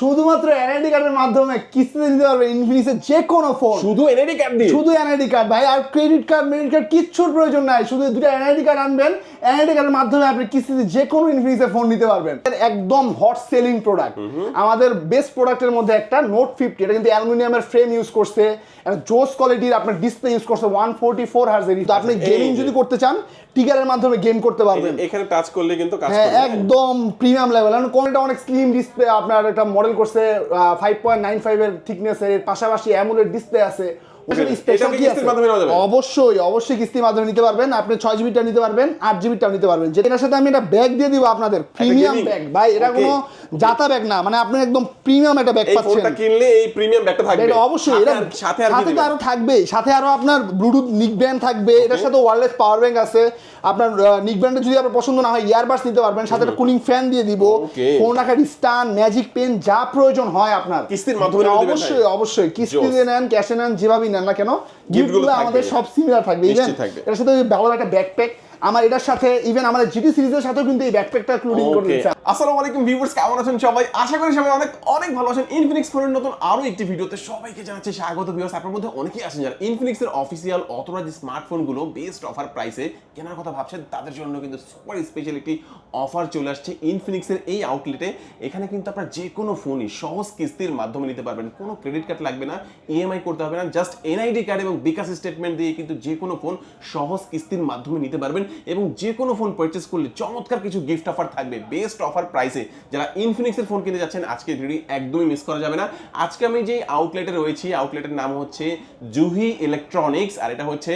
শুধুমাত্র এনআইডি কার্ডের মাধ্যমে কিস্তিতে নিতে পারবে ইনফিনিক্সের যে কোনো ফোন শুধু এনআইডি কার্ড দিয়ে? শুধু এনআইডি কার্ড ভাই আর ক্রেডিট কার্ড মেডিট কার্ড কিচ্ছুর প্রয়োজন নাই। শুধু দুটো এনআইডি কার্ড আনবেন এনআইডি কার্ডের মাধ্যমে আপনি কিস্তিতে যে কোনো ইনফিনিক্সের ফোন নিতে পারবেন। একদম হট সেলিং প্রোডাক্ট আমাদের বেস্ট প্রোডাক্টের মধ্যে একটা নোট ফিফটি এটা কিন্তু অ্যালুমিনিয়ামের ফ্রেম ইউজ করছে জোস কোয়ালিটির আপনার ডিসপ্লে ইউজ করছে ওয়ান ফোর্টি ফোর হার্জের তো আপনি গেমিং যদি করতে চান টিকারের মাধ্যমে গেম করতে পারবেন। এখানে টাচ করলে কিন্তু কাজ হ্যাঁ একদম প্রিমিয়াম লেভেল কারণ কোনটা অনেক স্লিম ডিসপ্লে আপনার একটা মডেল করছে ফাইভ পয়েন্ট নাইন ফাইভের থিকনেসের পাশাপাশি অ্যামুলেট ডিসপ্লে আছে। অবশ্যই অবশ্যই কিস্তির মাধ্যমে নিতে পারবেন। আপনি ছয় জিবিটা নিতে পারবেন আট জিবিটাও নিতে পারবেন। যেটার সাথে আমি একটা ব্যাগ দিয়ে দিব আপনাদের প্রিমিয়াম ব্যাগ ভাই এটা কোনো জাতা ব্যাগ না মানে আপনি একদম প্রিমিয়াম একটা ব্যাগ পাচ্ছেন। ফোনটা কিনলে এই প্রিমিয়াম ব্যাগটা থাকবে। এটা অবশ্যই সাথে এটা আর- সাথে সাথে তো আরও থাকবে সাথে আরও আপনার ব্লুটুথ নিক ব্যান্ড থাকবে এটার সাথে ওয়্যারলেস পাওয়ার ব্যাংক আছে। আপনার নিক ব্যান্ডে যদি আপনার পছন্দ না হয় ইয়ারবাডস নিতে পারবেন সাথে একটা কুলিং ফ্যান দিয়ে দিব. ফোন রাখার স্ট্যান্ড ম্যাজিক পেন যা প্রয়োজন হয় আপনার। কিস্তির মাধ্যমে অবশ্যই অবশ্যই। কিস্তি Joss. নেন ক্যাশে নেন যেভাবেই নেন। না কেন গিফটগুলো। আমাদের সব সিমিলার থাকবে। এটার সাথে ভালো একটা ব্যাকপ্যাক আমার এটার সাথে ইভেন আমাদের জিটি সিরিজের সাথেও কিন্তু এই ব্যাকপ্যাকটা ইনক্লুডিং করে. দিচ্ছে। আসসালামু আলাইকুম ভিউয়ার্স কেমন আছেন সবাই? আশা করি সবাই অনেক অনেক ভালো আছেন। ইনফিনিক্স ফোনের নতুন আরও একটি ভিডিওতে সবাইকে জানাচ্ছি স্বাগত ভিউয়ার্স আপনার মধ্যে অনেকেই আছেন যারা ইনফিনিক্স এর অফিসিয়াল অথরাইজ স্মার্টফোনগুলো বেস্ট অফার প্রাইসে কেনার কথা ভাবছেন তাদের জন্য কিন্তু সুপার স্পেশাল একটি অফার চলে আসছে ইনফিনিক্স এর এই আউটলেটে এখানে কিন্তু আপনারা যে কোনো ফোনই সহজ কিস্তির মাধ্যমে নিতে পারবেন। কোনো ক্রেডিট কার্ড লাগবে না ইএমআই করতে হবে না জাস্ট এনআইডি কার্ড এবং বিকাশ স্টেটমেন্ট দিয়ে কিন্তু যে কোনো ফোন সহজ কিস্তির মাধ্যমে নিতে পারবেন। এবং যে কোনো ফোন পারচেস করলে চমৎকার কিছু গিফট অফার থাকবে। বেস্ট অফার প্রাইসে যারা ইনফিনিক্সের ফোন কিনতে যাচ্ছেন আজকে ভিডিও একদমই মিস করা যাবে না। আজকে আমি যে আউটলেটে রয়েছি আউটলেটের নাম হচ্ছে জুহি ইলেকট্রনিক্স আর এটা হচ্ছে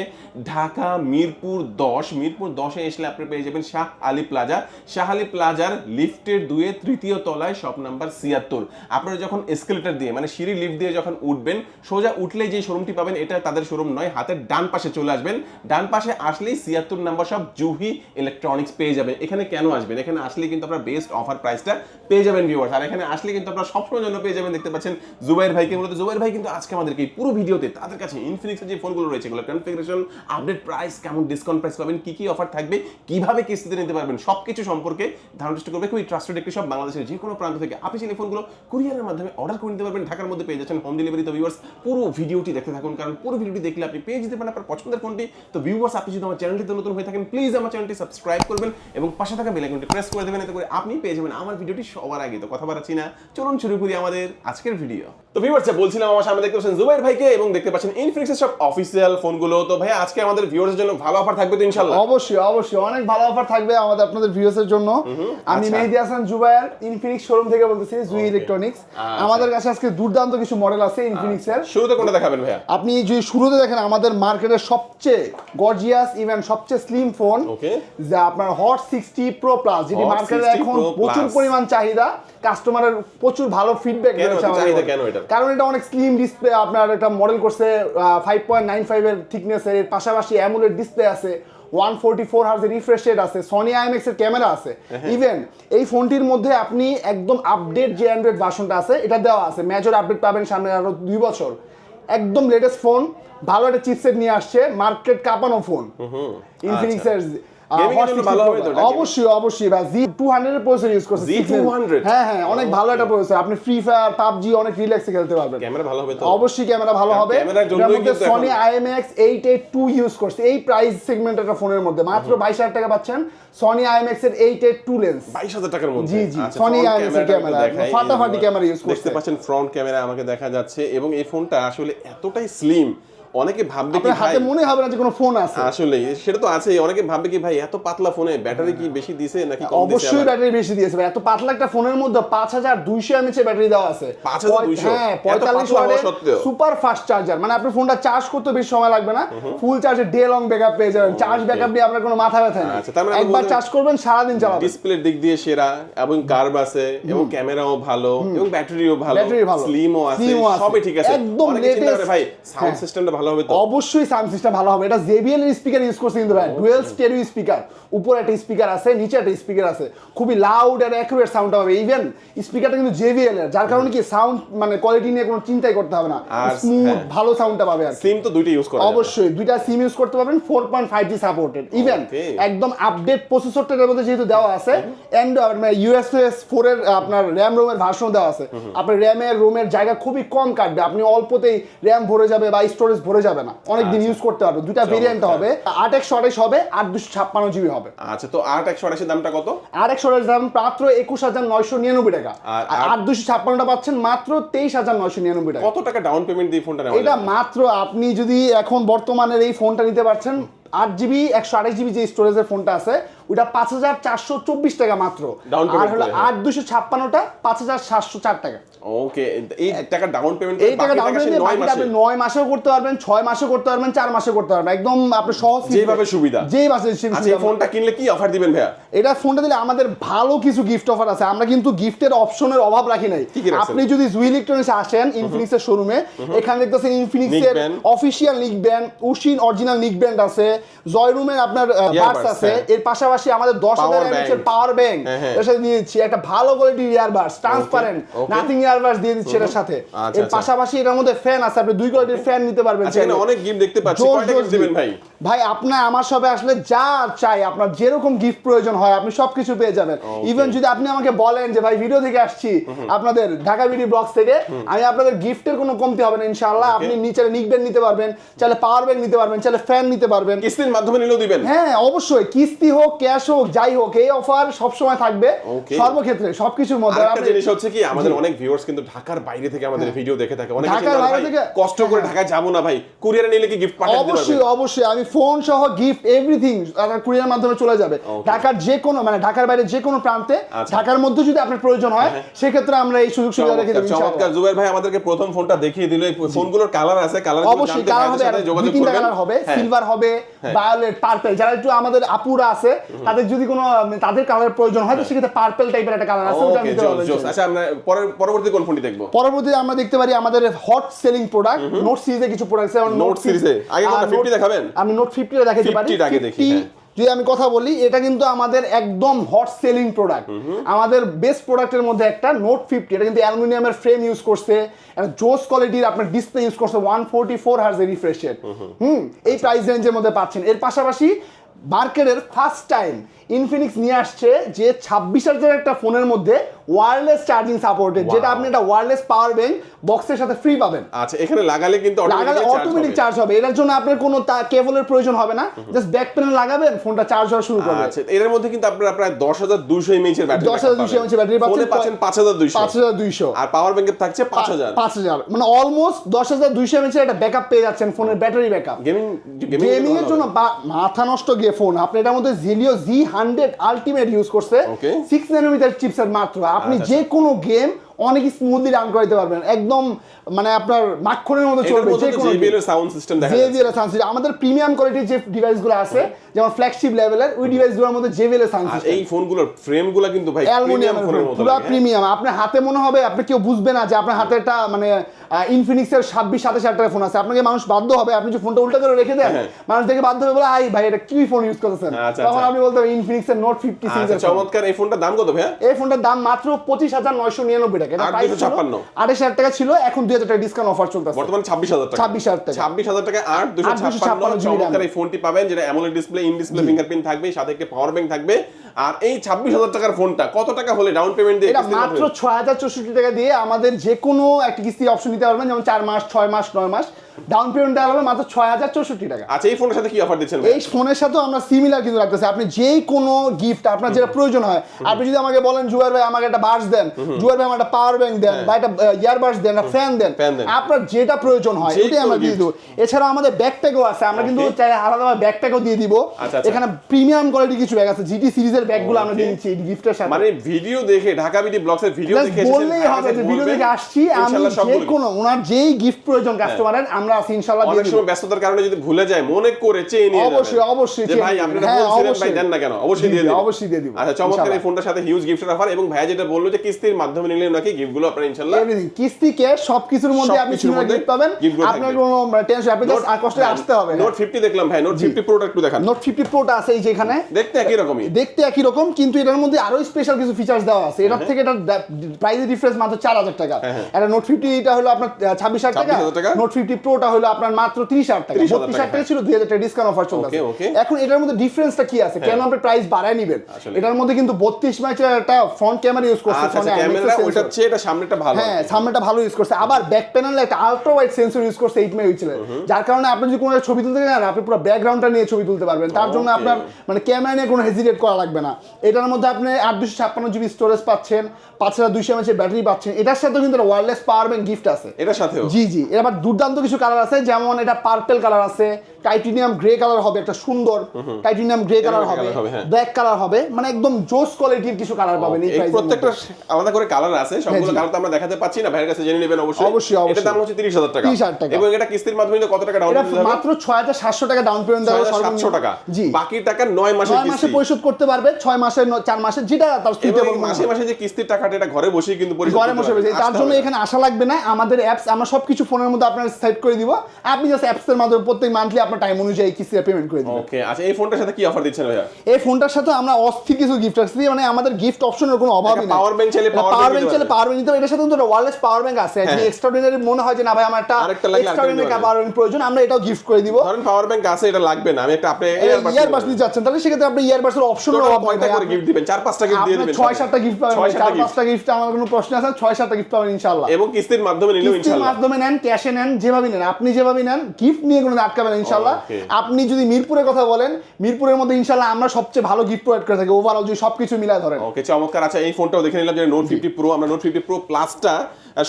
ঢাকা মিরপুর দশ। মিরপুর দশে এসলে আপনি পেয়ে যাবেন শাহ আলী প্লাজা। শাহ আলী প্লাজার লিফটের দুয়ে তৃতীয় তলায় শপ নাম্বার ছিয়াত্তর। আপনারা যখন এসকেলেটর দিয়ে মানে সিঁড়ি লিফট দিয়ে যখন উঠবেন, সোজা উঠলেই যে শোরুমটি পাবেন, এটা তাদের শোরুম নয়, হাতের ডান পাশে চলে আসবেন। ডান পাশে আসলেই ছিয়াত্তর নাম্বার সব জুহি ইলেকট্রনিক্স পেয়ে যাবেন। এখানে কেন আসবেন? এখানে আসলে কিন্তু আপনার বেস্ট অফার প্রাইসটা পেয়ে যাবেন ভিউয়ার্স আর এখানে আসলে কিন্তু আপনারা সবসময় জন্য পেয়ে যাবেন, দেখতে পাচ্ছেন জুবাইর ভাইকে মূলত জুবাইর ভাই কিন্তু আজকে আমাদেরকে এই পুরো ভিডিওতে তাদের কাছে ইনফিনিক্সের যে ফোনগুলো রয়েছে, এগুলো কনফিগারেশন আপডেট প্রাইস কেমন ডিসকাউন্ট প্রাইস পাবেন, কি কি অফার থাকবে, কীভাবে কিস্তিতে নিতে পারবেন, সবকিছু সম্পর্কে ধারণা চেষ্টা করবে। খুবই ট্রাস্টেড একটি সব বাংলাদেশের যে কোনো প্রান্ত থেকে। আপনি সেই ফোনগুলো কুরিয়ারের মাধ্যমে অর্ডার করে নিতে পারবেন। ঢাকার মধ্যে পেয়ে যাচ্ছেন হোম ডেলিভারি তো ভিউয়ার্স পুরো ভিডিওটি দেখতে থাকুন। কারণ পুরো ভিডিওটি দেখলে আপনি পেয়ে যেতে পারেন আপনার পছন্দের ফোনটি তো ভিউয়ার্স আপনি যদি আমার চ্যানেলটিতে নতুন হয়ে থাকেন প্লিজ আমার চ্যানেলটি সাবস্ক্রাইব করবেন এবং পাশে থাকা বেল আইকনটি প্রেস করে দেবেন এতে করে আপনি পেয়ে যাবেন আমার ভিডিওটি সবার আগে। তো কথা বাড়াচ্ছি না চলুন শুরু করি আমাদের আজকের ভিডিও তো ভিউয়ার্স বলছিলাম আমার সামনে দেখতে পাচ্ছেন জুবাইর ভাইকে এবং দেখতে পাচ্ছেন ইনফিনিক্সের সব অফিসিয়াল ফোনগুলো তো ভাই আজকে আমাদের ভিউয়ার্সের জন্য ভালো অফার থাকবে তো ইনশাআল্লাহ? অবশ্যই অবশ্যই। অনেক ভালো অফার থাকবে আমাদের আপনাদের ভিউয়ার্সের জন্য। আমি আচ্ছা। মেহেদি হাসান জুবায়ের ইনফিনিক্স শোরুম থেকে বলতেছি জুই ইলেকট্রনিক্স আচ্ছা। আমাদের কাছে আজকে দুর্দান্ত কিছু মডেল আছে ইনফিনিক্সের শুরুতে কোনটা দেখাবেন ভাইয়া? আপনি যদি শুরুতে দেখেন আমাদের মার্কেটের সবচেয়ে গর্জিয়াস ইভেন সবচেয়ে স্লিম ফোন Okay. যা আপনার হট সিক্সটি প্রো প্লাস যেটি মার্কেটে এখন প্রচুর পরিমাণ চাহিদা কাস্টমারের প্রচুর ভালো ফিডব্যাক এটার? কারণ এটা অনেক স্লিম ডিসপ্লে আপনার একটা মডেল করছে ফাইভ পয়েন্ট নাইন ফাইভের থিকনেস এর পাশাপাশি অ্যামুলেট ডিসপ্লে আছে ওয়ান ফোর্টি ফোর হার্জের রিফ্রেশ রেট আছে সনি আইএমএক্স এর ক্যামেরা আছে হ্যাঁ। ইভেন এই ফোনটির মধ্যে আপনি একদম আপডেট যে অ্যান্ড্রয়েড ভার্সনটা আছে এটা দেওয়া আছে মেজর আপডেট পাবেন সামনে আরও দুই বছর একদম লেটেস্ট ফোন ভালো একটা চিপসেট নিয়ে আসছে মার্কেট কাঁপানো ফোন ইনফিনিক্স এর Gaming এর Hot জন্য 60 ভালো হবে তো Pro। এটা কি? অবশ্যই অবশ্যই ভাই। Z two hundred processor use করছে Z200 হ্যাঁ হ্যাঁ অনেক ভালো একটা প্রসেসর আপনি ফ্রি ফায়ার পাবজি অনেক রিল্যাক্সে খেলতে পারবেন। ক্যামেরা ভালো হবে তো? অবশ্যই ক্যামেরা ভালো হবে। Sony IMX eight eight two use করছে। এই প্রাইস সেগমেন্ট একটা ফোনের মধ্যে। মাত্র বাইশ হাজার টাকা পাচ্ছেন সনি আইএমএক্স এর এইট এইট টু লেন্স বাইশ হাজার টাকার মধ্যে। জি, জি, আচ্ছা, Sony front এর ক্যামেরা, ফাটাফাটি ক্যামেরা দেখতে করছে। পাচ্ছেন ফ্রন্ট ক্যামেরা আমাকে দেখা যাচ্ছে এবং এই ফোনটা আসলে এতটাই স্লিম অনেকে ভাববে কি হাতে মনে হবে না যে কোনো ফোন আছে। আসলে সেটা তো আছেই। অনেকে ভাববে কি ভাই এত পাতলা ফোনে ব্যাটারি কি বেশি দিছে নাকি কম দিছে অবশ্যই ব্যাটারি বেশি দিয়েছে ভাই। এত পাতলা একটা ফোনের মধ্যে পাঁচ হাজার দুইশো এমএচ এর ব্যাটারি দেওয়া আছে। 5200 হ্যাঁ এত পঁয়তাল্লিশ পাতলা হওয়া ওয়াটের সুপার ফাস্ট চার্জার মানে আপনি ফোনটা চার্জ করতে বেশি সময় লাগবে না। ফুল চার্জে ডে লং ব্যাকআপ পেয়ে যাবেন। চার্জ ব্যাকআপ নিয়ে আপনার কোনো মাথা ব্যথা নেই। আচ্ছা, মানে একবার চার্জ করবেন সারাদিন চালাবেন। ডিসপ্লের দিক দিয়ে সেরা এবং কার্ভ আছে এবং ক্যামেরাও ভালো এবং ব্যাটারিও ভালো। স্লিমও আছে আছে। সবই ঠিক আছে। একদম। ভাই সাউন্ড হ্যাঁ। সিস্টেমটা ভালো ভালো হবে অবশ্যই সাউন্ড সিস্টেম ভালো হবে। এটা জেবিএল এর স্পিকার ইউজ করছে কিন্তু ভাই। ডুয়েল স্টেরিও স্পিকার উপরে একটা স্পিকার আছে নিচে একটা স্পিকার আছে। খুবই লাউড আর অ্যাকুরেট হবে। ইভেন স্পিকারটা কিন্তু জেবিএল এর। যার কারণে কি সাউন্ড মানে কোয়ালিটি নিয়ে কোনো চিন্তাই করতে হবে না। স্মুথ হ্যাঁ। ভালো সাউন্ডটা পাবে আর সিম তো দুইটা ইউজ করা অবশ্যই। দুইটা সিম ইউজ করতে পারবেন। Four point five G supported even একদম আপডেট প্রসেসরটার মধ্যে যেহেতু দেওয়া আছে অ্যান্ড ইউএসএস ফোর এর আপনার র্যাম রোমের ভার্সন দেওয়া আছে। আপনার র্যামের রোমের জায়গা খুবই কম কাটবে। আপনি অল্পতেই র্যাম ভরে যাবে বা স্টোরেজ ভরে যাবে না। অনেকদিন ইউজ করতে পারবে দুটা ভেরিয়েন্ট হবে। আট একশো আঠাশ হবে আট দুশো ছাপ্পান্ন জিবি হবে। আচ্ছা তো আট একশো আঠাশের দামটা কত? আট একশো আঠাশ দাম মাত্র একুশ হাজার নয়শো নিরানব্বই টাকা। আর- আট দুশো ছাপ্পান্নটা পাচ্ছেন মাত্র তেইশ হাজার নয়শো নিরানব্বই টাকা। কত টাকা ডাউন পেমেন্ট দিয়ে ফোনটা এটা মাত্র আপনি যদি এখন বর্তমানের এই ফোনটা নিতে পারছেন আট জিবি একশো আঠাশ জিবি যে স্টোরেজের ফোনটা আছে ওটা পাঁচ হাজার চারশো চব্বিশ টাকা মাত্র। আর হলো হ্যাঁ। আট দুশো ছাপ্পান্নটা পাঁচ হাজার সাতশো চার টাকা। ওকে এই টাকা ডাউন পেমেন্ট এই টাকা ডাউন পেমেন্ট আপনি নয় মাসেও করতে পারবেন ছয় মাসে করতে পারবেন চার মাসে করতে পারবেন। একদম আপনি সহজ যেভাবে সুবিধা। যেই মাসে আচ্ছা এই ফোনটা কিনলে কি অফার দিবেন ভাইয়া? এটা ফোনটা দিলে আমাদের ভালো কিছু গিফট অফার আছে। আমরা কিন্তু গিফটের অপশনের অভাব রাখি নাই? আপনি যদি জুই ইলেকট্রনিক্স আসেন ইনফিনিক্সের শোরুমে এখানে দেখতেছেন ইনফিনিক্সের অফিসিয়াল নিক ব্যান্ড উশিন অরিজিনাল নিক ব্যান্ড আছে। জয়রুমের আপনার বার্স আছে। হ্যাঁ। এর পাশাপাশি আমাদের দশ হাজার এর পাওয়ার ব্যাংক হ্যাঁ। এর সাথে দিয়ে দিচ্ছি। একটা ভালো কোয়ালিটির ইয়ারবাডস ট্রান্সপারেন্ট নাথিং ইয়ারবাডস দিয়ে দিচ্ছি এটার সাথে। আচ্ছা, এর আচ্ছা। পাশাপাশি এটার মধ্যে ফ্যান আছে। আপনি দুই কোয়ালিটির ফ্যান নিতে পারবেন আচ্ছা এখানে অনেক গিফট দেখতে পাচ্ছি। কয়টা গিফট দিবেন ভাই? ভাই আপনার আমার সবে আসলে যা চাই আপনার যেরকম গিফট প্রয়োজন হয় আপনি সবকিছু পেয়ে যাবেন। ইভেন যদি আপনি আমাকে বলেন যে ভাই ভিডিও থেকে আসছি আপনাদের ঢাকা বিডি ব্লগস থেকে আমি আপনাদের গিফটের কোনো কমতি হবে না ইনশাআল্লাহ। আপনি নিচে নিক ব্যান্ড নিতে পারবেন চাইলে পাওয়ার ব্যাংক নিতে পারবেন চাইলে ফ্যান নিতে পারবেন। কিস্তির মাধ্যমে নিলেও দিবেন। হ্যাঁ অবশ্যই। কিস্তি হোক ক্যাশ হোক যাই হোক এই অফার সবসময় থাকবে। সর্বক্ষেত্রে সবকিছুর মধ্যে। আরেকটা জিনিস হচ্ছে কি আমাদের অনেক ভিউয়ার্স কিন্তু ঢাকার বাইরে থেকে আমাদের ভিডিও দেখে থাকে। অনেকে ঢাকার বাইরে থেকে- কষ্ট করে ঢাকায় যাব না ভাই কুরিয়ারে নিলে কি গিফট পাঠাতে অবশ্যই অবশ্যই। আমি ফোন সহ গিফট এভরিথিং আপনার কুরিয়ার মাধ্যমে চলে যাবে। ঢাকার যে কোনো মানে ঢাকার বাইরে যে কোনো প্রান্তে আচ্ছা। ঢাকার মধ্যে যদি আপনার প্রয়োজন হয় সেক্ষেত্রে আমরা এই সুযোগ সুবিধা রেখে দেবো চমৎকার। জুবের ভাই আমাদেরকে প্রথম ফোনটা দেখিয়ে দিল। এই ফোনগুলোর কালার আছে কালার অবশ্যই কালার হবে আর যোগাযোগ করবেন। হবে হ্যাঁ। সিলভার হবে ভায়োলেট পার্পল যারা একটু আমাদের আপুরা আছে তাদের যদি কোনো তাদের কালার প্রয়োজন হয় তো সেক্ষেত্রে পার্পেল টাইপের একটা কালার আছে ওটা নিতে পারবেন আচ্ছা আমরা পরের পরবর্তী কোন ফোনটি দেখব? পরবর্তীতে আমরা দেখতে পারি আমাদের হট সেলিং প্রোডাক্ট নোট সিরিজে কিছু প্রোডাক্ট আছে নোট সিরিজে? আগে কোনটা, 50 দেখাবেন? আমি নোট ফিফটি দেখাতে পারি। 50 আগে দেখি, হ্যাঁ। যদি আমি কথা বলি এটা কিন্তু আমাদের একদম হট সেলিং প্রোডাক্ট আমাদের বেস্ট প্রোডাক্টের মধ্যে একটা নোট ফিফটি এটা কিন্তু অ্যালুমিনিয়ামের ফ্রেম ইউজ করছে জোস কোয়ালিটির আপনার ডিসপ্লে ইউজ করছে ওয়ান ফোরটি ফোর হার্জ রিফ্রেশের হুম এই প্রাইস রেঞ্জের মধ্যে পাচ্ছেন। এর পাশাপাশি মার্কেটের ফার্স্ট টাইম ইনফিনিক্স নিয়ে আসছে যে ছাব্বিশ হাজার একটা ফোনের মধ্যে ওয়্যারলেস চার্জিং সাপোর্টেড যেটা আপনি একটা ওয়্যারলেস পাওয়ার ব্যাংক বক্সের সাথে ফ্রি পাবেন। আচ্ছা এখানে লাগালে কিন্তু লাগালে অটোমেটিক চার্জ হবে। এটার জন্য আপনার কোনো কেবলের প্রয়োজন হবে না। জাস্ট ব্যাক প্যানেল লাগাবেন ফোনটা চার্জ হওয়া শুরু করবে। আচ্ছা এর মধ্যে কিন্তু আপনারা প্রায় দশ হাজার দুইশো এমএইচ এর ব্যাটারি 10,200 mAh ব্যাটারি পাচ্ছেন, ফোনে পাচ্ছেন পাঁচ হাজার দুইশো। পাঁচ হাজার দুইশো। আর পাওয়ার ব্যাংকের থাকছে পাঁচ হাজার। পাঁচ হাজার। মানে অলমোস্ট দশ হাজার দুইশো এমএচের একটা ব্যাকআপ পেয়ে যাচ্ছেন ফোনের ব্যাটারি ব্যাকআপ গেমিং গেমিং এর জন্য মাথা নষ্ট গিয়ে ফোন আপনি এটার মধ্যে জিলিও জি হান্ড্রেড আলটিমেট ইউজ করছে. সিক্স নানোমিটার চিপসের মাত্র আপনি যে কোনো গেম অনেক স্মুথলি রান করাইতে পারবেন। একদম মানে আপনার মাখনের মতো চলবে যে কোনো JBL এর সাউন্ড সিস্টেম দেখা জেভিএল সাউন্ড সিস্টেম আমাদের প্রিমিয়াম কোয়ালিটির যে ডিভাইসগুলো আছে যেমন ফ্ল্যাগশিপ লেভেলের ওই ডিভাইসগুলোর মধ্যে জেভিএল সাউন্ড সিস্টেম এই ফোনগুলোর ফ্রেমগুলো কিন্তু ভাই প্রিমিয়াম ফোনের মতো পুরো হ্যাঁ? প্রিমিয়াম আপনার হাতে মনে হবে আপনি কেউ বুঝবে না যে আপনার হাতে একটা মানে ইনফিনিক্সের ছাব্বিশ সাতাশ হাজার ফোন আছে। আপনাকে মানুষ বাধ্য হবে আপনি যে ফোনটা উল্টা করে রেখে দেন হ্যাঁ। মানুষ দেখে বাধ্য হবে বলে আই ভাই এটা কি ফোন ইউজ করতেছেন? আচ্ছা, তখন আচ্ছা। আপনি বলতে হবে ইনফিনিক্সের নোট ফিফটি আচ্ছা চমৎকার। এই ফোনটার দাম কত ভাইয়া? এই ফোনটার দাম মাত্র পঁচিশ হাজার নয়শো নিরানব্বই টাকা হাজার টাকা ছিল এখন দুই হাজার টাকা ডিসকাউন্ট অফার চলতেছে। বর্তমানে ছাব্বিশ হাজার টাকা। 26,000 টাকা। ছাব্বিশ হাজার টাকা আট দুশো ছাপ্পান্ন ছাপ্পান্ন চমৎকার এই ফোনটি পাবেন যেটা AMOLED display in display fingerprint থাকবে সাথে একটা পাওয়ার ব্যাংক থাকবে। আর এই ছাব্বিশ হাজার টাকার ফোনটা কত টাকা হলে ডাউন পেমেন্ট দিয়ে এটা মাত্র? ছয় হাজার চৌষট্টি টাকা দিয়ে আমাদের যে কোনো একটা কিস্তি অপশন নিতে পারবেন যেমন চার মাস ছয় মাস নয় মাস। ডাউন পেমেন্ট দেওয়া হবে মাত্র ছয় হাজার চৌষট্টি টাকা। আচ্ছা এই ফোনের সাথে কি অফার দিচ্ছেন এই ফোনের সাথেও আমরা সিমিলার কিন্তু রাখতেছি। আপনি যেই কোনো গিফট আপনার যেটা প্রয়োজন হয় আপনি যদি আমাকে বলেন জুয়ার ভাই আমাকে একটা বাস দেন। জুয়ার ভাই আমার একটা পাওয়ার ব্যাংক দেন বা একটা ইয়ারবাডস দেন একটা ফ্যান দেন। আপনার যেটা প্রয়োজন হয় যে এটাই আমরা দিয়ে দেবো। এছাড়া আমাদের ব্যাকপ্যাকও আছে আমরা কিন্তু Okay. চাই আলাদা ব্যাকপ্যাকও দিয়ে দিব। আচ্ছা, আচ্ছা। এখানে প্রিমিয়াম কোয়ালিটি কিছু ব্যাগ আছে জিটি সিরিজের ব্যাগগুলো আমরা দিয়ে দিচ্ছি গিফটের সাথে। মানে ভিডিও দেখে ঢাকা বিডি ব্লগস এর ভিডিও দেখে বললেই হবে যে ভিডিও দেখে আসছি আমি যে কোনো ওনার যেই গিফট প্রয়োজন কাস্টমারের আমরা আছি ইনশাআল্লাহ অনেক সময় ব্যস্ততার কারণে যদি ভুলে যায় মনে করে চেয়ে নিয়ে অবশ্যই, অবশ্যই যে ভাই নিয়ে আপনি এটা হ্যাঁ, বলছিলেন ভাই দেন না কেন? অবশ্যই দিয়ে দিব। অবশ্যই দিয়ে দিব। আচ্ছা চমৎকার এই ফোনটার সাথে হিউজ গিফটের অফার এবং ভাই যেটা বলল যে কিস্তির মাধ্যমে নিলে নাকি গিফটগুলো আপনারা ইনশাআল্লাহ? এভরিথিং কিস্তি ক্যাশ সবকিছুর মধ্যে আপনি সিনেমা গিফট পাবেন। আপনার কোনো টেনশন আপনি জাস্ট আর কষ্টে আসতে হবে নোট ফিফটি দেখলাম ভাই নোট ফিফটি প্রোটা একটু দেখান। নোট ফিফটি প্রোটা আছে এই যে এখানে দেখতে একই রকমই। দেখতে একই রকম কিন্তু এটার মধ্যে আরও স্পেশাল কিছু ফিচার্স দেওয়া আছে। এটার থেকে এটার প্রাইস ডিফারেন্স মাত্র চার হাজার টাকা। হ্যাঁ, হ্যাঁ। এটা নোট ফিফটি এটা হলো আপনার ছাব্বিশ হাজার টাকা। 26,000 টাকা। নোট ফিফটি প্রোটা হলো আপনার মাত্র তিরিশ হাজার টাকা। 30,000 বত্রিশ হাজার টাকা, ছিল দুই হাজার টাকা ডিসকাউন্ট অফার চলছে. এখন এটার মধ্যে ডিফারেন্সটা কি আছে? কেন আপনি প্রাইস বাড়ায় নিবেন? এটার মধ্যে কিন্তু বত্রিশ ম্যাচের একটা ফ্রন্ট ক্যামেরা ইউজ করছে আচ্ছা। চেয়ে এটা সামনেটা ভালো হ্যাঁ সামনেটা ভালো ইউজ করছে। আবার ব্যাক প্যানেলে একটা আলট্রা ওয়াইড সেন্সর ইউজ করছে এইট মেগাপিক্সেলের যার কারণে আপনি যদি কোনো ছবি তুলতে যান আপনি পুরো ব্যাকগ্রাউন্ডটা নিয়ে ছবি তুলতে পারবেন। তার জন্য আপনার মানে ক্যামেরা নিয়ে কোনো হেজিটেট করা লাগবে না। এটার মধ্যে আপনি আট দুশো ছাপ্পান্ন জিবি স্টোরেজ পাচ্ছেন পাঁচ হাজার দুইশো এমএচের ব্যাটারি পাচ্ছেন। এটার সাথেও কিন্তু ওয়ারলেস পাওয়ার ব্যাংক গিফট আছে। এটার সাথেও? জি জি। এর আবার দুর্দান্ত কিছু কালার আছে যেমন এটা পার্পেল কালার আছে টাইটেনিয়াম গ্রে কালার হবে একটা সুন্দর টাইটেনিয়াম গ্রে কালার হবে হ্যাঁ। ব্ল্যাক কালার হবে মানে একদম জোস কোয়ালিটির কিছু কালার পাবেন এই প্রাইসের প্রত্যেকটা আলাদা করে কালার আছে সবগুলো কালার তো আমরা দেখাতে পাচ্ছি না ভাইয়ের কাছে জেনে নেবেন অবশ্যই। অবশ্যই। এটার দাম হচ্ছে 30000 টাকা। 30,000 টাকা। এবং এটা কিস্তির মাধ্যমে কত টাকা ডাউন পেমেন্ট হবে? মাত্র ছয় হাজার সাতশো টাকা ডাউন পেমেন্ট দেওয়া হবে 6700 টাকা। জি। বাকি টাকা 9 মাসের ছয় মাসে পরিশোধ করতে পারবে ছয় মাসে ন- চার মাসে যেটা তার মনে মাসে মাসে যে কিস্তির টাকাটা এটা ঘরে বসেই কিন্তু পরিশোধ ঘরে। বসে তার জন্য এখানে আসা লাগবে না আমাদের অ্যাপস আমরা সবকিছু ফোনের মধ্যে আপনার সেট করে দিব। আপনি জাস্ট অ্যাপস এর মাধ্যমে প্রত্যেক মান্থলি আপনার টাইম অনুযায়ী কিস্তিটা পেমেন্ট করে দিবেন। ওকে আচ্ছা এই ফোনটার সাথে কি অফার দিচ্ছেন ভাইয়া? এই ফোনটার সাথে আমরা অস্থির কিছু গিফট রাখছি মানে আমাদের গিফট অপশনের কোনো একটা নেই। power bank চাইলে পাওয়ার ব্যাংক চাইলে পাওয়ার ব্যাংক নিতে। এটার সাথে কিন্তু ওয়ারলেস পাওয়ার ব্যাংক আছে। যদি হ্যাঁ। এক্সট্রাঅর্ডিনারি মনে হয় যে না ভাই আমার একটা এক্সট্রাঅর্ডিনারি পাওয়ার ব্যাংক প্রয়োজন আমরা এটাও গিফট করে দিব। ধরেন পাওয়ার ব্যাংক আছে এটা লাগবে না। আমি একটা আপনি ইয়ারবাস নিতে যাচ্ছেন তাহলে সেক্ষেত্রে আপনি ইয়ারবাসের অপশনের অভাব কয়টা। করে গিফট দিবেন? চার পাঁচটা গিফট দিয়ে দিবেন ছয় সাতটা গিফট পাবেন চার পাঁচটা গিফট আমার কোনো প্রশ্ন আছে ছয় সাতটা গিফট পাবেন ইনশাআল্লাহ। এবং কিস্তির মাধ্যমে নিলেও ইনশাআল্লাহ। কিস্তির মাধ্যমে নেন ক্যাশে নেন যেভাবে নেন। আপনি যেভাবে নেন গিফট নিয়ে কোনো আটকাবেন না ইনশাল্লাহ আপনি যদি মিরপুরের কথা বলেন মিরপুরের মধ্যে ইনশাল্লাহ আমরা সবচেয়ে ভালো গিফট প্রোভাইড করে থাকি। ওভারঅল যদি সবকিছু মিলাই ধরেন। ওকে চমৎকার। আচ্ছা এই ফোনটাও দেখে নিলাম যে নোট ফিফটি প্রো আমরা নোট ফিফটি প্রো প্লাসটা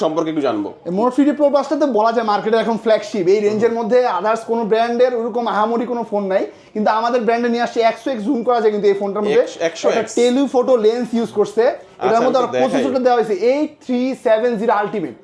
সম্পর্কে একটু জানব। মোট ফিডি প্রো প্লাসটা তো বলা যায় মার্কেটে এখন ফ্ল্যাগশিপ এই রেঞ্জের মধ্যে আদার্স কোনো ব্র্যান্ডের ওরকম আহামরি কোনো ফোন নাই। কিন্তু আমাদের ব্র্যান্ডে নিয়ে আসছে একশো এক্স জুম করা যায় কিন্তু এই ফোনটার মধ্যে। 100x টেলিফোটো লেন্স ইউজ করছে। এটার আচ্ছা, মধ্যে আমি প্রসেসরটা দেওয়া হয়েছে eight three seven zero ultimate.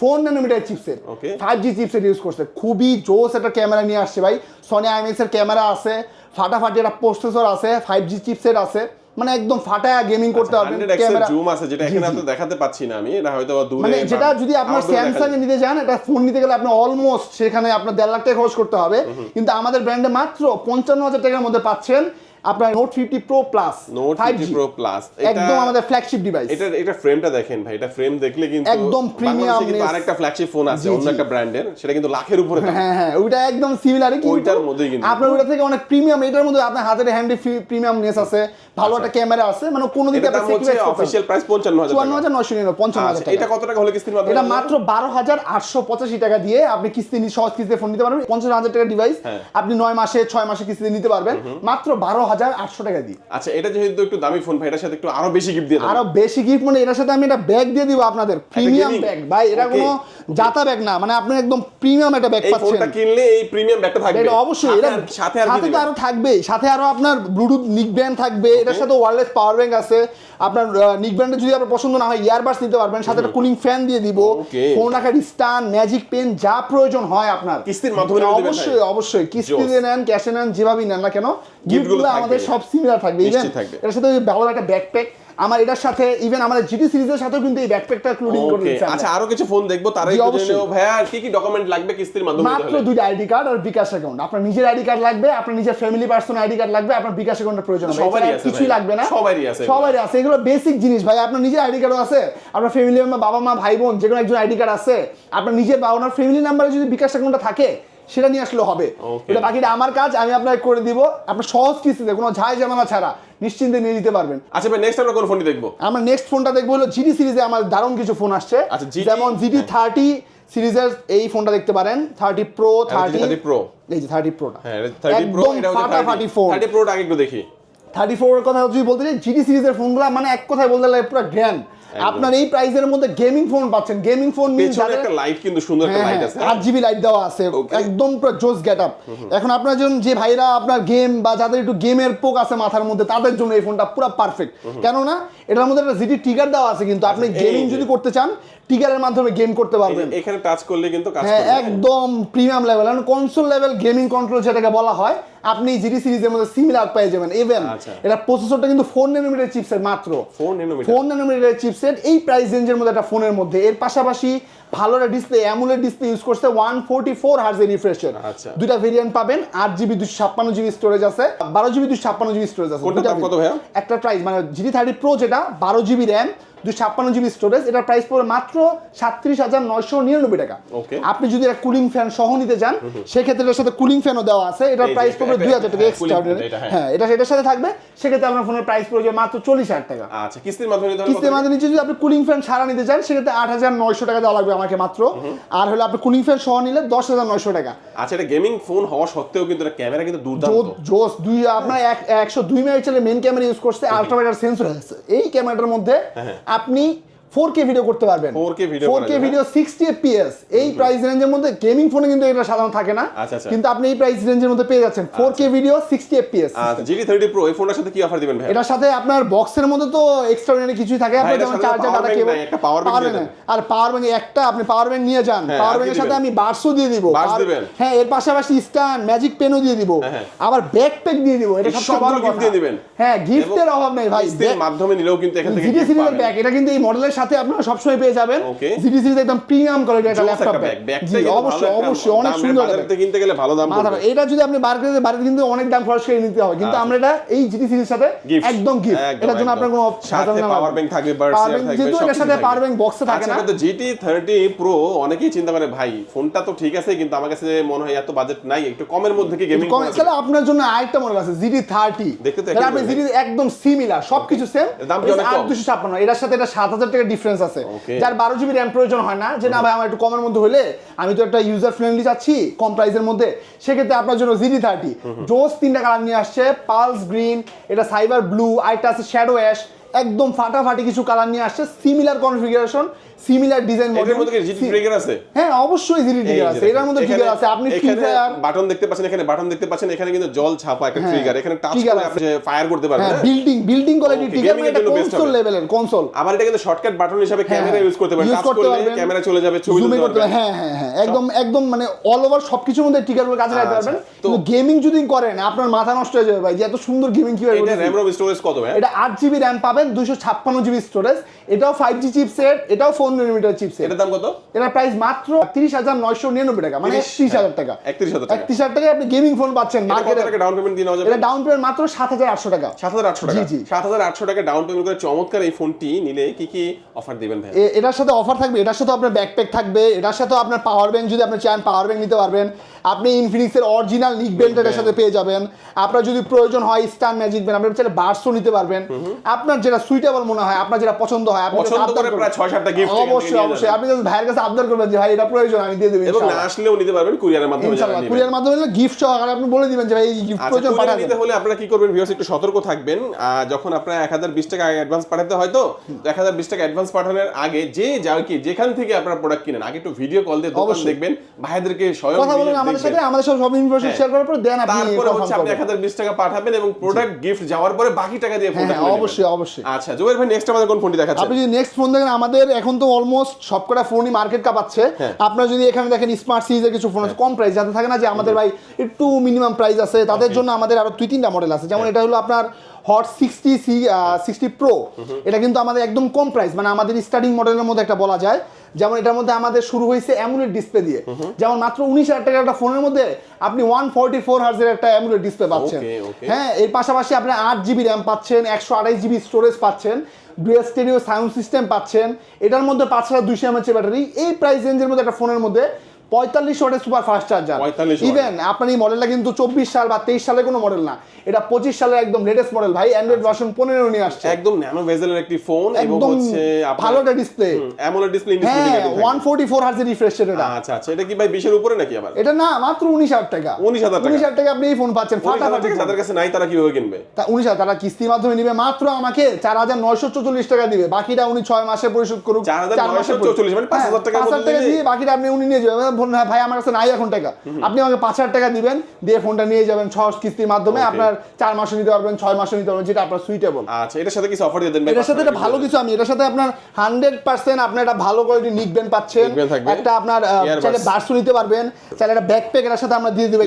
Four nanometre chipset five G chipset use করছে। খুবই জোস একটা ক্যামেরা নিয়ে আসছে ভাই। সনি আইএমএক্স এর ক্যামেরা আছে। ফাটাফাটি একটা প্রসেসর আছে। ফাইভ জি চিপসেট আছে। মানে একদম ফাটায়া গেমিং করতে হবে ক্যামেরা জুম আছে যেটা এখানে। আপনি দেখাতে পাচ্ছি না আমি এটা হয়তো দূরে মানে যেটা যদি আপনার স্যামসাং এ নিতে যান এটা ফোন নিতে গেলে আপনি অলমোস্ট সেখানে আপনার দেড় লাখ টাকা খরচ করতে হবে কিন্তু আমাদের ব্র্যান্ডে মাত্র পঞ্চান্ন হাজার টাকার মধ্যে পাচ্ছেন আপনার note fifty pro plus note fifty pro plus একদম আমাদের ফ্ল্যাগশিপ ডিভাইস এটা এটা ফ্রেমটা দেখেন ভাই এটা ফ্রেম দেখলে কিন্তু একদম কিন্তু premiumness। আরেকটা ফ্ল্যাগশিপ ফোন আছে অন্য একটা ব্র্যান্ডের সেটা কিন্তু লাখের উপরে হ্যাঁ হ্যাঁ ওইটা একদম সিমিলার কিন্তু ওইটার মধ্যেই কিন্তু। আপনার ওইটা থেকে অনেক প্রিমিয়াম এটার মধ্যে আপনার হাতের হ্যান্ডি প্রিমিয়ামনেস আছে ভালো একটা ক্যামেরা আছে মানে কোনো দিকে আপনি sacrifice করতে অফিশিয়াল প্রাইস 55000 চুয়ান্ন টাকা। হাজার নয়শো নিরানব্বই পঞ্চান্ন হাজার আচ্ছা, টাকা। এটা কত টাকা হলে কিস্তির মাধ্যমে? এটা মাত্র বারো হাজার আটশো পঁচাশি টাকা দিয়ে আপনি কিস্তি সহজ কিস্তিতে ফোন নিতে পারবেন। পঞ্চাশ হাজার টাকা ডিভাইস হ্যাঁ। আপনি নয় মাসে ছয় মাসে কিস্তিতে নিতে পারবেন। মাত্র বারো হাজার আটশো টাকা দিয়ে আচ্ছা এটা যেহেতু একটু দামি ফোন ভাই এটার সাথে একটু আরও বেশি গিফট দিয়ে আরও বেশি গিফট মানে এটার সাথে আমি একটা ব্যাগ দিয়ে দিব আপনাদের। প্রিমিয়াম ব্যাগ ভাই এটা কোনো জাতা ব্যাগ না মানে আপনি একদম প্রিমিয়াম একটা ব্যাগ এই ফোনটা কিনলে এই প্রিমিয়াম ব্যাগটা থাকবে। এটা অবশ্যই এটা সাথে আর সাথে আরও থাকবে সাথে আরও আপনার ব্লুটুথ নিক ব্যান্ড থাকবে এটার সাথে ওয়্যারলেস পাওয়ার ব্যাংক আছে। আপনার নিক ব্যান্ডে যদি আপনার পছন্দ না হয় ইয়ারবাডস নিতে পারবেন সাথে একটা কুলিং ফ্যান দিয়ে দিব. ফোন রাখার স্ট্যান্ড ম্যাজিক পেন যা প্রয়োজন হয় আপনার। কিস্তির মাধ্যমে? অবশ্যই অবশ্যই। কিস্তি দিয়ে নেন ক্যাশে নেন যেভাবেই নেন না কেন গিফটগুলো থাকবে। আমাদের সব সিমিলার থাকবে। ইভেন। এটার সাথে ওই ভালো একটা ব্যাকপ্যাক আমার এটার সাথে ইভেন আমাদের জিটি সিরিজের সাথেও কিন্তু এই ব্যাকপ্যাকটা ইনক্লুডিং করে দিচ্ছি আচ্ছা আরও কিছু ফোন দেখব জি, একটু জেনে। ভাইয়া কি কি ডকুমেন্ট লাগবে কিস্তির মাধ্যমে মাত্র? দুইটা আইডি কার্ড আর বিকাশ অ্যাকাউন্ট আপনার নিজের আইডি কার্ড লাগবে আপনার নিজের ফ্যামিলি পার্সন আইডি কার্ড লাগবে আপনার বিকাশ অ্যাকাউন্টের প্রয়োজন হবে। সবারই আছে কিছুই লাগবে না। সবারই আছে সবারই আছে। এগুলো বেসিক জিনিস ভাই আপনার নিজের আইডি কার্ডও আছে আপনার ফ্যামিলি মেম্বার বাবা মা ভাই বোন যে কোনো একজন আইডি কার্ড আছে আপনার নিজের বা ওনার ফ্যামিলি নাম্বারে যদি বিকাশ অ্যাকাউন্টটা থাকে সেটা নিয়ে আসলে হবে। এটা বাকিটা আমার কাজ আমি আপনাকে করে দিব। আপনার সহজ কিস্তিতে কোনো ঝাই জামানা ছাড়া নিশ্চিন্তে নিয়ে দিতে পারবেন। আচ্ছা ভাই নেক্সট আমরা কোন ফোনটি দেখব? আমরা নেক্সট ফোনটা দেখব হলো জিডি সিরিজে আমার দারুণ কিছু ফোন আসছে। আচ্ছা, যেমন জিডি থার্টি সিরিজের এই ফোনটা দেখতে পারেন। থার্টি প্রো থার্টি 30 Pro এই যে থার্টি প্রোটা হ্যাঁ 30 প্রো একদম এটা হচ্ছে ফাটাফাটি 30 ফোন 30 প্রোটা আগে একটু দেখি। থার্টি ফোর কথা যদি বলতে চাই জিডি সিরিজের ফোনগুলো মানে এক কথায় বলতে গেলে পুরো গ্র্যান্ড আপনার এই প্রাইসের মধ্যে গেমিং ফোন পাচ্ছেন। গেমিং ফোন মিন যাদের একটা লাইট কিন্তু সুন্দর একটা লাইট আছে আট জিবি লাইট দেওয়া আছে। একদম পুরো জোস গেট আপ এখন আপনার জন্য যে ভাইরা আপনার গেম বা যাদের একটু গেমের পোক আছে মাথার মধ্যে তাদের জন্য এই ফোনটা পুরো পারফেক্ট কেননা এটার মধ্যে একটা জিটি টিগার দেওয়া আছে কিন্তু। আপনি আচ্ছা, গেমিং যদি করতে চান টিগারের মাধ্যমে গেম করতে পারবেন। এখানে টাচ করলে কিন্তু কাজ হ্যাঁ একদম প্রিমিয়াম লেভেল মানে কনসোল লেভেল গেমিং কন্ট্রোল যেটাকে বলা হয় আপনি জিডি সিরিজের মধ্যে সিমিলার পেয়ে যাবেন। ইভেন আচ্ছা। এটা প্রসেসরটা কিন্তু ফোর নানোমিটার চিপসেট মাত্র। Four nanometre four nanometre chipset এই প্রাইস রেঞ্জের মধ্যে একটা ফোনের মধ্যে। এর পাশাপাশি ভালো একটা ডিসপ্লে অ্যামুলেট ডিসপ্লে ইউজ করছে ওয়ান ফোর্টি ফোর হার্জের রিফ্রেশের আচ্ছা। দুইটা ভেরিয়েন্ট পাবেন আট জিবি দুশো ছাপ্পান্ন জিবি স্টোরেজ আছে। বারো জিবি দুশো ছাপ্পান্ন জিবি স্টোরেজ আছে? একটা প্রাইস মানে জিডি থার্টি প্রো যেটা বারো জিবি র্যাম দুশো ছাপ্পান্ন জিবি স্টোরেজ এটার প্রাইস পড়বে মাত্র সাতত্রিশ হাজার নয়শো নিরানব্বই টাকা। আপনি যদি একটা কুলিং ফ্যান সহ নিতে চান সেক্ষেত্রে এটার সাথে কুলিং ফ্যানও দেওয়া আছে। এটার প্রাইস পড়বে দুই হাজার টাকা হ্যাঁ, এক্সট্রা এটা হ্যাঁ। হ্যাঁ এটা সেটার সাথে থাকবে। সেক্ষেত্রে আপনার ফোনের প্রাইস পড়বে মাত্র চল্লিশ হাজার টাকা। আচ্ছা কিস্তির মাধ্যমে কিস্তির নিচে যদি আপনি কুলিং ফ্যান ছাড়া নিতে চান সেক্ষেত্রে আট হাজার নয়শো টাকা দেওয়া লাগবে আমাকে মাত্র। আর হলো আপনি কুলিং ফ্যান সহ নিলে দশ হাজার নয়শো টাকা। আচ্ছা এটা গেমিং ফোন হওয়া সত্ত্বেও কিন্তু এটা ক্যামেরা কিন্তু দুর্দান্ত। জোস দুই আপনার এক একশো দুই মেগাপিক্সেলের মেন ক্যামেরা ইউজ করছে আলট্রাভাইটার সেন্সর আছে। এই ক্যামেরাটার মধ্যে আপনি ফোর কে ভিডিও করতে পারবেন। 4K video four K video sixty FPS এই প্রাইস রেঞ্জের মধ্যে গেমিং ফোনে কিন্তু এটা সাধারণত থাকে না। আচ্ছা, আচ্ছা। কিন্তু আপনি এই প্রাইস রেঞ্জের মধ্যে পেয়ে যাচ্ছেন। Four K video sixty FPS আচ্ছা জিডি থার্টি প্রো এই ফোনটার সাথে কি অফার দিবেন ভাই এটার সাথে আপনার বক্সের মধ্যে তো এক্সট্রাঅর্ডিনারি কিছুই থাকে। আপনার যেমন চার্জার ডাটা কেবল পাওয়ার দিয়ে ব্যাংক। আর পাওয়ার ব্যাংক একটা আপনি পাওয়ার ব্যাংক নিয়ে যান। হ্যাঁ, পাওয়ার ব্যাংকের সাথে আমি বার্সও দিয়ে দিব? হ্যাঁ এর পাশাপাশি স্ট্যান্ড ম্যাজিক পেনও দিয়ে দিব। হ্যাঁ, হ্যাঁ। আবার ব্যাকপ্যাক দিয়ে দিব। এটা বড় সবগুলো gift দিয়ে দিবেন? হ্যাঁ গিফটের অভাব নেই ভাই। মাধ্যমে নিলেও কিন্তু এখান থেকে জিডি সিরিজের পাবেন। এটা কিন্তু এই মডেলের সাথে আপনারা সবসময় পেয়ে যাবেন. জিডি সিরিজ একদম প্রিমিয়াম কোয়ালিটির একটা ল্যাপটপ ব্যাগ জি অবশ্যই অবশ্যই অনেক সুন্দর কিনতে গেলে ভালো দাম এটা যদি আপনি বাড়িতে বাড়িতে কিন্তু অনেক দাম খরচ করে নিতে হবে। কিন্তু। আমরা এটা এই জিটি সিরিজের সাথে একদম গিফট এটার জন্য আপনার কোনো সাথে bank না। থাকবে, ear থাকবে, যেহেতু এটার সাথে পাওয়ার ব্যাংক বক্সে থাকে আচ্ছা না কিন্তু জিটি থার্টি প্রো অনেকেই চিন্তা করে ভাই ফোনটা তো ঠিক আছে কিন্তু আমার কাছে মনে হয় এত বাজেট নাই একটু কমের মধ্যে কি গেমিং কমে- তাহলে আপনার জন্য আরেকটা মনে আছে জিডি থার্টি দেখতে তো আপনি একদম সিমিলার সবকিছু সেম দাম কি অনেক কম? আট দুশো ছাপ্পান্ন। এটার সাথে এটা সাত হাজার টাকা ডিফারেন্স আছে। যার বারো জিবি র্যাম প্রয়োজন হয় না যে না ভাই আমার একটু কমের মধ্যে হলে আমি তো একটা ইউজার ফ্রেন্ডলি চাচ্ছি কম প্রাইসের মধ্যে সেক্ষেত্রে আপনার জন্য জিডি থার্টি জোস তিনটা কালার নিয়ে আসছে পালস গ্রিন এটা সাইবার ব্লু আরেকটা আছে শ্যাডো অ্যাশ একদম ফাটাফাটি কিছু কালার নিয়ে আসছে সিমিলার কনফিগারেশন সিমিলার ডিজাইন এটার মধ্যে কি জিটি ট্রিগার আছে? হ্যাঁ অবশ্যই ট্রিগার আছে। এটার মধ্যে ট্রিগার আছে। আপনি ফ্রি ফায়ার বাটন দেখতে পাচ্ছেন এখানে বাটন দেখতে পাচ্ছেন এখানে কিন্তু জল ছাপা একটা হ্যাঁ, ট্রিগার এখানে টাচ করে আপনি ফায়ার করতে পারবেন হ্যাঁ? হ্যাঁ? বিল্ডিং বিল্ডিং কোয়ালিটি ট্রিগার মানে এটা কনসোল লেভেলের কনসোল আবার এটা কিন্তু শর্টকাট বাটন হিসেবে ক্যামেরা ইউজ করতে use টাচ করলে ক্যামেরা চলে যাবে ছবি তুলতে পারবেন পারবেন। হ্যাঁ হ্যাঁ হ্যাঁ একদম একদম মানে অল ওভার সবকিছুর মধ্যে ট্রিগারগুলো কাজে লাগাতে আচ্ছা, পারবেন। তো- গেমিং যদি করেন আপনার মাথা নষ্ট হয়ে যাবে ভাই। যে এত সুন্দর গেমিং কীভাবে এটা। র্যাম রোম স্টোরেজ কত ভাই? এটা আট জিবি র্যাম পাবেন দুইশো ছাপ্পান্ন জিবি স্টোরেজ এটাও ফাইভ জি চিপসেট এটাও ফোর মিলিমিটার চিপসেট এটার দাম কত? এটার প্রাইস মাত্র তিরিশ হাজার নয়শো নিরানব্বই টাকা মানে একত্রিশ হাজার টাকা। একত্রিশ হাজার একত্রিশ হাজার টাকায় আপনি গেমিং ফোন পাচ্ছেন মার্কেটে টাকা ডাউন পেমেন্ট দিয়ে এটা ডাউন পেমেন্ট মাত্র সাত হাজার আটশো টাকা। সাত হাজার আটশো টাকা? জি, জি। সাত হাজার আটশো টাকা ডাউন পেমেন্ট করে চমৎকার এই ফোনটি নিলে কি কি অফার দিবেন ভাই এটার সাথে অফার থাকবে এটার সাথে আপনার ব্যাকপ্যাক থাকবে এটার সাথে আপনার পাওয়ার ব্যাংক যদি আপনি চান পাওয়ার ব্যাংক নিতে পারবেন। আপনি ইনফিনিক্সের অরিজিনাল নিক বেল্ট এটার সাথে পেয়ে যাবেন। আপনার যদি প্রয়োজন হয় স্টার ম্যাজিক ব্যান্ড আপনি চাইলে বার্সও নিতে পারবেন। আপনার যেটা সুইটেবল মনে হয় আপনার যেটা পছন্দ হয় আপনি পছন্দ করে প্রায় ছয় সাতটা gift অবশ্যই অবশ্যই। আপনি just ভাইয়ের কাছে আবদার করবেন যে ভাই এটা প্রয়োজন আমি দিয়ে দেবো এবং না আসলেও নিতে পারবেন কুরিয়ারের মাধ্যমে ইনশাআল্লাহ নেবেন। মাধ্যমে গিফট সহকারে আপনি বলে দিবেন যে ভাই এই গিফট আচ্ছা প্রয়োজন পাঠাবেন নিতে হলে আপনারা কি করবেন ভিউয়ার্স একটু সতর্ক থাকবেন। যখন আপনারা এক হাজার বিশ টাকা অ্যাডভান্স পাঠাতে হয় তো এক হাজার বিশ টাকা অ্যাডভান্স পাঠানোর আগে যে কি যেখান থেকে আপনারা প্রোডাক্ট কিনেন আগে একটু ভিডিও কল দিয়ে দোকান দেখবেন ভাইদেরকে স্বয়ং কথা বলুন আমাদের সাথে আমাদের সব সব ইনফরমেশন হ্যাঁ। শেয়ার করার পর দেন আপনি তারপরে হচ্ছে আপনি এক করবেন। হাজার বিশ টাকা পাঠাবেন এবং প্রোডাক্ট গিফট যাওয়ার পরে বাকি টাকা দিয়ে হ্যাঁ হ্যাঁ অবশ্যই অবশ্যই। আচ্ছা জুবের ভাই নেক্সট আমাদের কোন ফোনটি দেখাচ্ছেন আপনি যদি নেক্সট ফোন দেখেন আমাদের এখন তো অলমোস্ট সবকটা ফোনই মার্কেট কাপাচ্ছে। হ্যাঁ। আপনারা যদি এখানে দেখেন স্মার্ট সিরিজের কিছু ফোন আছে কম প্রাইস যাতে থাকে না যে আমাদের ভাই একটু মিনিমাম প্রাইস আছে তাদের জন্য আমাদের আরও দুই তিনটা মডেল আছে। যেমন এটা হলো আপনার Hot sixty C sixty pro এটা কিন্তু আমাদের একদম কম প্রাইস মানে আমাদের স্টার্টিং মডেলের মধ্যে একটা বলা যায়। যেমন এটার মধ্যে আমাদের শুরু হয়েছে অ্যামুলেট ডিসপ্লে দিয়ে। যেমন মাত্র উনিশ হাজার টাকার একটা ফোনের মধ্যে আপনি ওয়ান ফোর্টি ফোর হার্জের একটা অ্যামুলেট ডিসপ্লে পাচ্ছেন. হ্যাঁ এর পাশাপাশি আপনি আট জিবি র্যাম পাচ্ছেন একশো আঠাইশ জিবি স্টোরেজ পাচ্ছেন। ডুয়েল স্টেরিও সাউন্ড সিস্টেম পাচ্ছেন। এটার মধ্যে পাঁচ হাজার দুইশো এমএচের ব্যাটারি এই প্রাইস রেঞ্জের মধ্যে একটা ফোনের মধ্যে পঁয়তাল্লিশ ওয়াটের সুপার ফাস্ট চার্জার। ইভেন আপনার এই মডেলটা কিন্তু চব্বিশ সাল বা তেইশ সালের কোনো মডেল না। এটা পঁচিশ সালের একদম লেটেস্ট মডেল ভাই অ্যান্ড্রয়েড ভার্সন পনেরো নিয়ে আসছে। একদম ন্যানো ভেজেলের একটি ফোন একদম ভালো একটা ডিসপ্লে অ্যামোলেড ডিসপ্লে হ্যাঁ ওয়ান ফোর্টি ফোর হার্জের রিফ্রেশ রেট এটা। আচ্ছা আচ্ছা। এটা কি ভাই 20 এর উপরে নাকি আবার? এটা না মাত্র উনিশ হাজার টাকা। 19,000 টাকা। উনিশ হাজার টাকা আপনি এই ফোন পাচ্ছেন 19,000 ফাটাফাটি যাদের কাছে নাই তারা কীভাবে কিনবে? তা উনিশ হাজার তারা কিস্তির মাধ্যমে নিবে। মাত্র আমাকে চার হাজার নয়শো চল্লিশ টাকা দিবে। বাকিটা উনি ছয় মাসে পরিশোধ করুক 4,944 চার মাসে পরিশোধ- মানে 5,000 হ্যাঁ, টাকার 5,000 মধ্যে টাকা দিয়ে বাকিটা আপনি উনি নিয়ে যাবেন। বলুন, হ্যাঁ, ভাই আমার কাছে নাই এখন টাকা। আপনি আমাকে পাঁচ হাজার টাকা দিবেন দিয়ে ফোনটা নিয়ে যাবেন ছয় কিস্তির মাধ্যমে আপনার চার মাসে নিতে পারবেন ছয় মাসে নিতে পারবেন যেটা আপনার সুইটেবল আচ্ছা এটার সাথে কিছু অফার দিয়ে দেন এটার সাথে একটা ভালো কিছু আমি এটার সাথে আপনার হান্ড্রেড পার্সেন্ট আপনার একটা ভালো কোয়ালিটি নিকবেন পাচ্ছেন। একটা আপনার চাইলে বার্সু নিতে পারবেন চাইলে একটা ব্যাকপ্যাক এটার সাথে আমরা দিয়ে দেবো।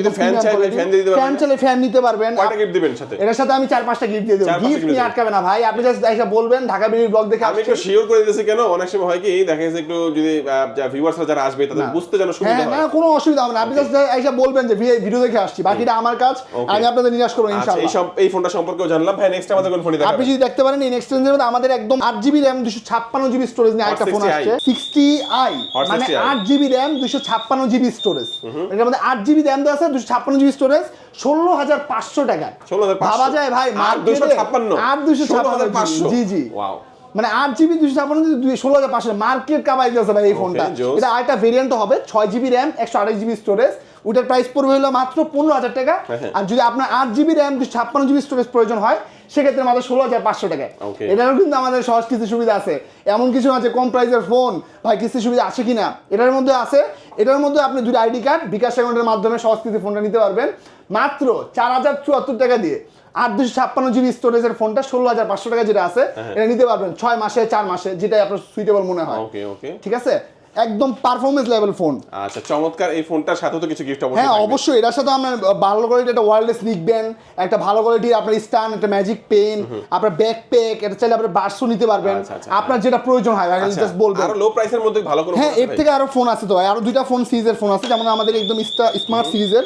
ফ্যান চাইলে ফ্যান নিতে পারবেন। গিফট দিবেন সাথে? এটার সাথে আমি চার পাঁচটা গিফট দিয়ে দেবো। গিফট নিয়ে। আটকাবে না ভাই আপনি জাস্ট এসে বলবেন ঢাকা বিড়ির ব্লগ দেখে আমি একটু শিওর করে দিতেছি কেন? অনেক সময় হয় কি দেখা যাচ্ছে একটু যদি ভিউয়ার্সরা যারা আসবে তাদের বুঝতে যেন সুবিধা হ্যাঁ না হয় কোনো অসুবিধা হবে না। আপনি জাস্ট এসে বলবেন যে ভিডিও- ভিডিও দেখে আসছি। বাকিটা আমার কাজ আমি আপনাদের নিরাশ করব আচ্ছা এই সব এই ফোনটা সম্পর্কেও জানলাম। ভাই নেক্সট আমাদের কোন ফোনই আপনি যদি দেখতে পারেন এই নেক্সট রেঞ্জের মধ্যে আমাদের একদম আট জিবি দুশো ছাপ্পান্ন স্টোরেজ নিয়ে একটা ফোন আসছে। সিক্সটি আই Hot মানে 60i আট জিবি র্যাম দুশো ছাপ্পান্ন জিবি স্টোরেজ এটার মধ্যে আট জিবি র্যাম দেওয়া আছে দুশো ছাপ্পান্ন জিবি স্টোরেজ ষোলো হাজার পাঁচশো টাকা। ভাবা যায় ভাই আর মার্কেটে 256 আট দুশো ছাপ্পান্ন 16,500 জি জি। ওয়াও মানে আট জিবি দুশো ছাপ্পান্ন জিবি ষোলো হাজার পাঁচশো মার্কেট কামাই দিয়েছে ভাই এই ফোনটা। এটা আরেকটা ভেরিয়েন্ট হবে ছয় জিবি র্যাম একশো আঠাশ জিবি স্টোরেজ ওটার প্রাইস পড়বে হলো মাত্র পনেরো হাজার টাকা। হ্যাঁ। আর যদি আপনার আট জিবি র্যাম দুশো ছাপ্পান্ন জিবি স্টোরেজ প্রয়োজন হয় সেক্ষেত্রে মাত্র ষোলো হাজার পাঁচশো Okay. এটারও কিন্তু আমাদের সহজ কিস্তি সুবিধা আছে। এমন কিছু আছে কম প্রাইসের ফোন ভাই কিস্তি সুবিধা আছে কিনা? এটার মধ্যে আছে। এটার মধ্যে আপনি দুটো আইডি কার্ড বিকাশ অ্যাকাউন্টের মাধ্যমে সহজ কিস্তি ফোনটা নিতে পারবেন। মাত্র চার হাজার চুয়াত্তর টাকা দিয়ে আট দুশো ছাপ্পান্ন জিবি স্টোরেজের ফোনটা ষোলো হাজার পাঁচশো টাকা যেটা আছে হ্যাঁ। এটা নিতে পারবেন ছয় মাসে চার মাসে যেটাই আপনার সুইটেবল মনে হয়। ঠিক আছে? একদম পারফরমেন্স লেভেল ফোন আচ্ছা চমৎকার এই ফোনটার সাথে তো কিছু গিফট অবশ্যই হ্যাঁ অবশ্যই। এটার সাথে আপনার ভালো কোয়ালিটি একটা ওয়ারলেস লিখবেন একটা ভালো কোয়ালিটির আপনার স্টান একটা ম্যাজিক পেন আপনার ব্যাকপ্যাক এটা চাইলে আপনার বার্সও নিতে পারবেন। আচ্ছা, আচ্ছা, আপনার যেটা প্রয়োজন হয় আচ্ছা, জাস্ট বলবেন আরও লো প্রাইসের মধ্যে ভালো কোনো হ্যাঁ এর থেকে আরও ফোন আছে তো ভাই। আরও দুইটা ফোন সিরিজের ফোন আছে যেমন আমাদের একদম স্মার্ট সিরিজের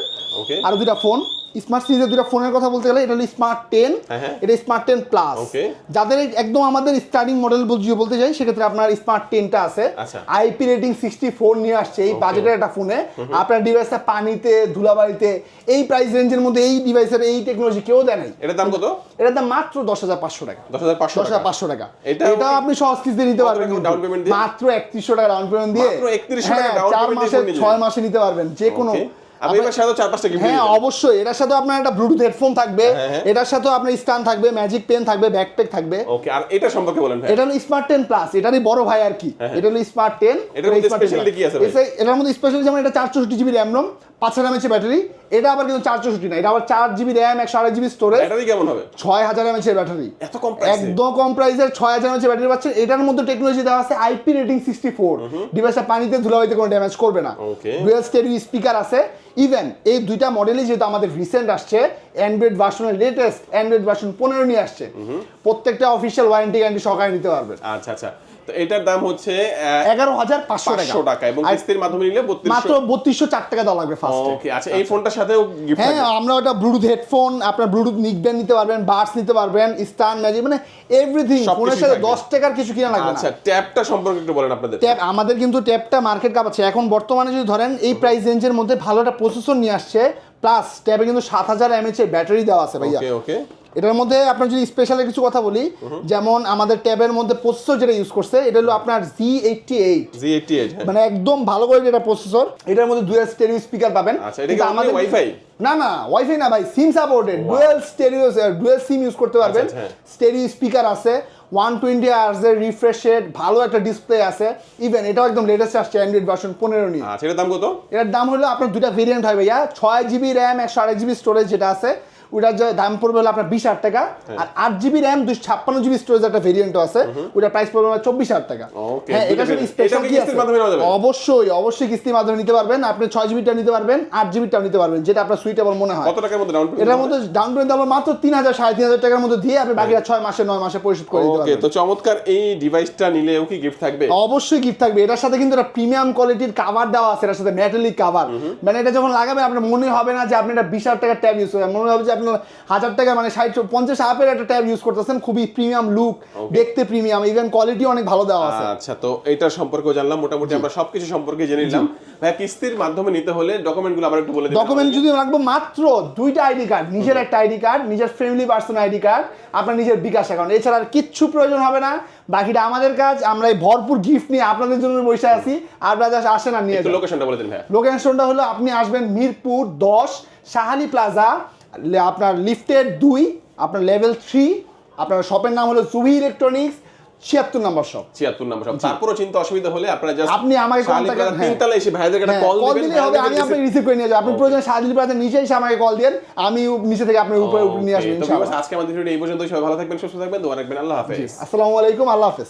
আরও দুইটা ফোন স্মার্ট সিরিজের দুইটা ফোনের কথা বলতে গেলে এটা হলো স্মার্ট টেন হ্যাঁ, হ্যাঁ। এটা স্মার্ট টেন প্লাস যাদের একদম আমাদের স্টার্টিং মডেল যদি বলতে চাই সেক্ষেত্রে আপনার স্মার্ট টেনটা আছে। আইপি রেটিং সিক্সটি ফোর নিয়ে আসছে এই বাজেটের একটা ফোনে আপনার ডিভাইসটা পানিতে ধুলাবাড়িতে এই প্রাইস রেঞ্জের মধ্যে এই ডিভাইসের এই টেকনোলজি কেউ দেয় নাই। এটার দাম কত? এটার দাম মাত্র দশ হাজার পাঁচশো টাকা। দশ হাজার পাঁচশো দশ হাজার পাঁচশো টাকা। এটা- আপনি সহজ কিস্তি নিতে পারবেন payment দিয়ে? মাত্র একত্রিশশো টাকা ডাউন পেমেন্ট দিয়ে। মাত্র 3100 টাকা হ্যাঁ, চার মাসে ছয় মাসে নিতে পারবেন। যে কোনো Okay. সাথে চার পাঁচটা হ্যাঁ অবশ্যই এটার সাথে আপনার একটা ব্লুটুথ হেডফোন থাকবে হ্যাঁ, হ্যাঁ। এটার সাথে আপনার স্টান থাকবে ম্যাজিক পেন থাকবে ব্যাকপ্যাক থাকবে ওকে আর এটা সম্পর্কে বলেন ভাই এটা হলো স্মার্ট টেন প্লাস এটারই বড় ভাই আর কি। এটা হলো স্মার্ট এটার মধ্যে specialty কি আছে ভাই? এটার মধ্যে স্পেশালি যেমন এটা জিবি র্যাম রম পাঁচ হাজার ব্যাটারি এটা আবার কিন্তু না এটা আবার চার জিবি র্যাম একশো আড়াই জিবি স্টোরেজ ব্যাটারি কেমন হবে? ছয় হাজার এমএচ এর ব্যাটারি এত কম একদম কম প্রাইসের ছয় হাজার এমএচ ব্যাটারি পাচ্ছেন। এটার মধ্যে টেকনোলজি দেওয়া আছে আইপি রেটিং সিক্সটি ফোর ডিভাইসটা পানিতে ধুলাবাইতে কোনো ড্যামেজ করবে না. ডুয়েল স্টেরিও স্পিকার আছে। ইভেন এই দুইটা মডেলই যেহেতু আমাদের রিসেন্ট আসছে অ্যান্ড্রয়েড ভার্সনের লেটেস্ট অ্যান্ড্রয়েড ভার্সন পনেরো নিয়ে আসছে। প্রত্যেকটা অফিসিয়াল ওয়ারেন্টি গ্যারান্টি সহকারে নিতে পারবেন। আচ্ছা আচ্ছা। তো এটার দাম হচ্ছে এগারো হাজার পাঁচশো টাকা। এবং কিস্তির মাধ্যমে নিলে মাত্র বত্রিশশো চার টাকা দেওয়া লাগবে ফার্স্টে ওকে আচ্ছা এই ফোনটার সাথেও হ্যাঁ আমরা ওটা ব্লুটুথ হেডফোন আপনার ব্লুটুথ নিকবেন নিতে পারবেন বার্স নিতে পারবেন স্টান ম্যাজিক মানে এভরিথিং ফোনের সাথে দশ টাকার কিছু কিনা লাগবে আচ্ছা ট্যাবটা সম্পর্কে একটু বলেন আপনাদের। ট্যাব আমাদের কিন্তু ট্যাবটা মার্কেট কাপ আছে। এখন বর্তমানে যদি ধরেন এই প্রাইস রেঞ্জের মধ্যে ভালো একটা প্রসেসর নিয়ে আসছে প্লাস ট্যাবে কিন্তু সাত হাজার এমএচ এর ব্যাটারি দেওয়া আছে ভাইয়া। ওকে ওকে এটার মধ্যে আপনার যদি স্পেশাল কিছু কথা বলি যেমন আমাদের ট্যাবের মধ্যে প্রসেসর যেটা ইউজ করছে এটা হলো আপনার G eighty eight G eighty eight মানে একদম ভালো করে এটা প্রসেসর এটার মধ্যে ডুয়াল স্টেরিও স্পিকার পাবেন। আচ্ছা, এটা কিন্তু only না না ওয়াইফাই না ভাই SIM supported dual stereo dual SIM use করতে পারবেন। আচ্ছা, হ্যাঁ। স্টেরিও স্পিকার আছে ওয়ান টোয়েন্টি এর রিফ্রেশ রেট ভালো একটা ডিসপ্লে আছে। ইভেন এটাও একদম লেটেস্ট আসছে অ্যান্ড্রয়েড ভার্সন পনেরো নিয়ে। আচ্ছা এটার দাম কত? এটার দাম হলো আপনার দুটা ভেরিয়েন্ট হয় ভাইয়া ছয় জিবি র্যাম একশো আড়াই জিবি স্টোরেজ যেটা আছে। ওটার যে দাম পড়বে হলো আপনার বিশ হাজার টাকা হ্যাঁ। আর আট জিবি র্যাম দুশো ছাপ্পান্ন জিবি স্টোরেজ একটা ভেরিয়েন্টও আছে। ওটার প্রাইস পড়বে আপনার চব্বিশ হাজার টাকা। হ্যাঁ সাথে variant। স্পেশাল কি? আছে? অবশ্যই অবশ্যই কিস্তির মাধ্যমে নিতে পারবেন। আপনি ছয় জিবিটা নিতে পারবেন আট জিবিটাও নিতে পারবেন যেটা আপনার সুইটেবল মনে হয়। কত টাকার মধ্যে ডাউন এটার মধ্যে ডাউন পেমেন্ট আমরা মাত্র তিন হাজার সাড়ে তিন হাজার টাকার মধ্যে দিয়ে আপনি বাকিটা ছয় মাসে নয় মাসে পরিশোধ করে দিতে পারবেন। তো চমৎকার এই ডিভাইসটা নিলেও কি গিফট থাকবে? অবশ্যই গিফট থাকবে। এটার সাথে কিন্তু একটা প্রিমিয়াম কোয়ালিটির কাভার দেওয়া আছে এটার সাথে মেটালিক কাভার মানে এটা যখন লাগাবে আপনার মনে হবে না যে আপনি একটা বিশ হাজার টাকার ট্যাব ইউজ করেন মনে হবে যে আপনার হাজার টাকা মানে ষাট পঞ্চাশ আপের একটা ট্যাব ইউজ করতেছেন খুবই প্রিমিয়াম লুক দেখতে প্রিমিয়াম ইভেন কোয়ালিটি অনেক ভালো দেওয়া আছে। আচ্ছা তো এটা সম্পর্কে জানলাম মোটামুটি আমরা সবকিছু সম্পর্কে জেনে নিলাম। ভাইয়া কিস্তির মাধ্যমে নিতে হলে ডকুমেন্টগুলো আবার একটু বলে দিন ডকুমেন্ট যদি রাখব মাত্র দুইটা আইডি কার্ড নিজের একটা আইডি কার্ড নিজের ফ্যামিলি পার্সন আইডি কার্ড আপনার নিজের বিকাশ অ্যাকাউন্ট এছাড়া আর কিচ্ছু প্রয়োজন হবে না বাকিটা আমাদের কাজ আমরা এই ভরপুর গিফট নিয়ে আপনাদের জন্য বসে আছি আপনারা জাস্ট আসেন আর নিয়ে লোকেশনটা বলে দিন লোকেশনটা হলো আপনি আসবেন মিরপুর দশ সাহালি প্লাজা আপনার লিফটের দুই আপনার লেভেল থ্রি আপনার শপের নাম হলো জুবি ইলেকট্রনিক্স ছিয়াত্তর নম্বর শপ ছিয়াত্তর নম্বর সব তারপরও চিন্তা অসুবিধা হলে আপনারা just আপনি আমাকে প্লাজা হ্যাঁ। এসে একটা কল কল দিলে হবে আমি আপনাকে রিসিভ করে নিয়ে যাব। আপনি প্রয়োজন সাহায্য প্লাজা নিচে এসে আমাকে কল দেন আমি নিচে থেকে আপনার উপরে উপরে নিয়ে আসবেন ইনশাআল্লাহ। আজকে আমাদের ভিডিও এই পর্যন্ত সবাই ভালো থাকবেন সুস্থ থাকবেন দোয়া রাখবেন আল্লাহ হাফেজ। আসসালামু আলাইকুম আল্লাহ হাফেজ।